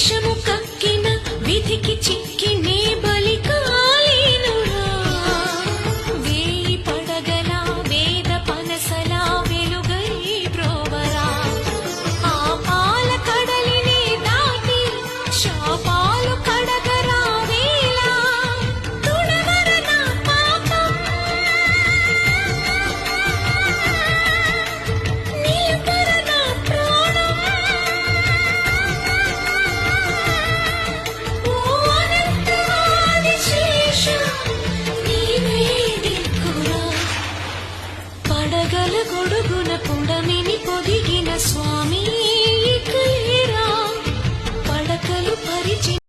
deixa-me. గల గొడుగున పొడమిని పొదిగిన స్వామి పడకలు పరిచి